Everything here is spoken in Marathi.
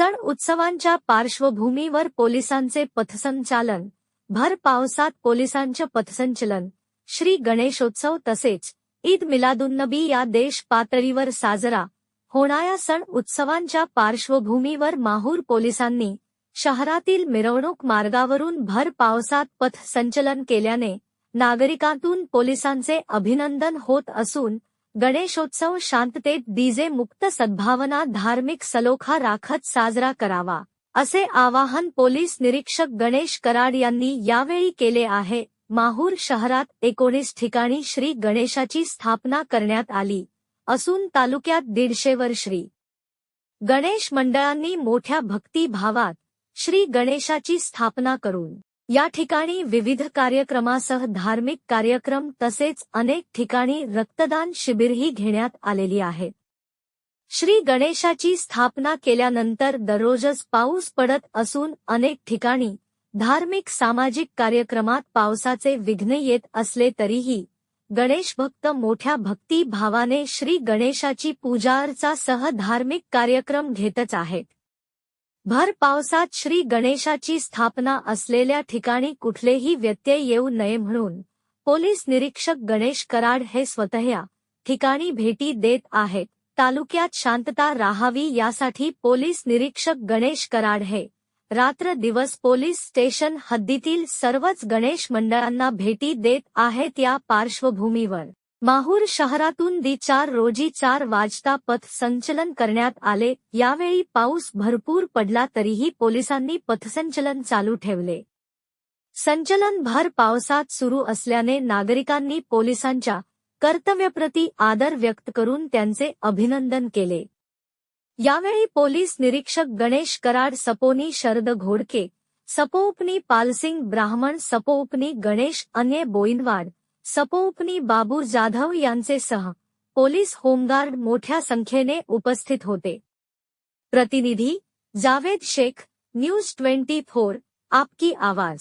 सण उत्सवांच्या पार्श्वभूमीवर पोलिसांचे पथसंचालन भर पावसात पोलिसांचे पथसंचलन श्री गणेशोत्सव तसेच ईद मिलादुन्नबी या देश पातळीवर साजरा. होणाऱ्या सण उत्सवांच्या पार्श्वभूमीवर माहूर पोलिसांनी शहरातील मिरवणूक मार्गावरून भर पावसात पथसंचलन केल्याने नागरिकांतून पोलिसांचे अभिनंदन होत असून गणेशोत्सव शांततेत डीजे मुक्त सद्भावना धार्मिक सलोखा राखत साजरा करावा असे आवाहन पोलीस निरीक्षक गणेश कराड यांनी यावेळी केले आहे. माहूर शहरात एकोणीस ठिकाणी श्री गणेशाची स्थापना करण्यात आली असून तालुक्यात दीडशेवर श्री गणेश मंडळांनी मोठ्या भक्तिभावात श्री गणेशाची स्थापना करून या ठिकाणी विविध कार्यक्रमासह धार्मिक कार्यक्रम तसेच अनेक ठिकाणी रक्तदान शिबिरही घेण्यात आलेली आहेत श्री गणेशाची स्थापना केल्यानंतर दररोजच पाऊस पडत असून अनेक ठिकाणी धार्मिक सामाजिक कार्यक्रमात पावसाचे विघ्न येत असले तरीही गणेश भक्त मोठ्या भक्तिभावाने श्री गणेशाची पूजार्चा सह धार्मिक कार्यक्रम घेतच आहेत. भर पावसात श्री गणेशाची स्थापना असलेल्या ठिकाणी कुठलेही व्यत्यय येऊ नये म्हणून पोलीस निरीक्षक गणेश कराड हे स्वतः ठिकाणी भेटी देत आहेत. तालुक्यात शांतता राहावी यासाठी पोलीस निरीक्षक गणेश कराड हे रात्र दिवस पोलीस स्टेशन हद्दीतील सर्वच गणेश मंडळांना भेटी देत आहेत या पार्श्वभूमीवर. माहूर शहरातून दि चार रोजी चार वाजता पथ संचलन करण्यात आले. यावेळी पाऊस भरपूर पडला तरीही पोलिसांनी पथसंचलन चालू ठेवले. संचलन भर पावसात सुरू असल्याने नागरिकांनी पोलिसांच्या कर्तव्यप्रती आदर व्यक्त करून त्यांचे अभिनंदन केले. यावेळी पोलीस निरीक्षक गणेश कराड सपोनी शरद घोडके सपोपनी पालसिंग ब्राह्मण सपोपनी गणेश अन्य बोईनवाड सपोपनी बाबू जाधव सह पोलीस होमगार्ड मोठ्या संख्येने उपस्थित होते. प्रतिनिधि Javed Shaikh, news twenty four, आपकी आवाज़.